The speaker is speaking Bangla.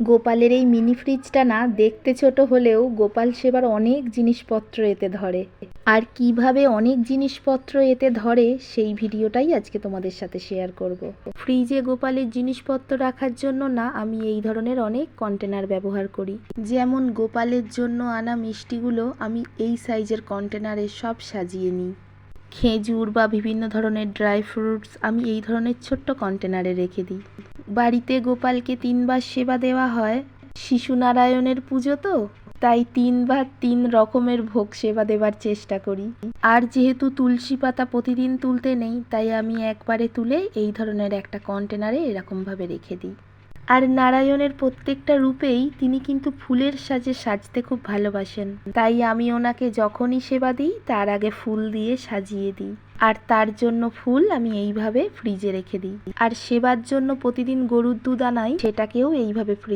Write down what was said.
গোপালের এই মিনি ফ্রিজটা না দেখতে ছোট হলেও গোপাল সেবার অনেক জিনিসপত্র এতে ধরে। আর কীভাবে অনেক জিনিসপত্র এতে ধরে সেই ভিডিওটাই আজকে তোমাদের সাথে শেয়ার করব। ফ্রিজে গোপালের জিনিসপত্র রাখার জন্য না আমি এই ধরনের অনেক কন্টেনার ব্যবহার করি। যেমন গোপালের জন্য আনা মিষ্টিগুলো আমি এই সাইজের কন্টেনারে সব সাজিয়ে নিই। খেজুর বা বিভিন্ন ধরনের ড্রাই ফ্রুটস আমি এই ধরনের ছোট্ট কন্টেনারে রেখে দিই। বাড়িতে গোপালকে তিনবার সেবা দেওয়া হয়। শিশু নারায়ণের পুজো তো, তাই তিনবার তিন রকমের ভোগ সেবা দেবার চেষ্টা করি। আর যেহেতু তুলসী পাতা প্রতিদিন তুলতে নেই, তাই আমি একবারে তুলে এই ধরনের একটা কন্টেনারে এরকমভাবে রেখে দিই। আর নারায়ণের প্রত্যেকটা রূপেই তিনি কিন্তু ফুলের সাজে সাজতে খুব ভালোবাসেন। তাই আমি ওনাকে যখনই সেবা দিই, তার আগে ফুল দিয়ে সাজিয়ে দিই। আর তার জন্য ফুল আমি এইভাবে ফ্রিজে রেখে দিই। আর সেবার জন্য প্রতিদিন গরুর দুধ আনাই, সেটাকেও এইভাবে ফ্রিজে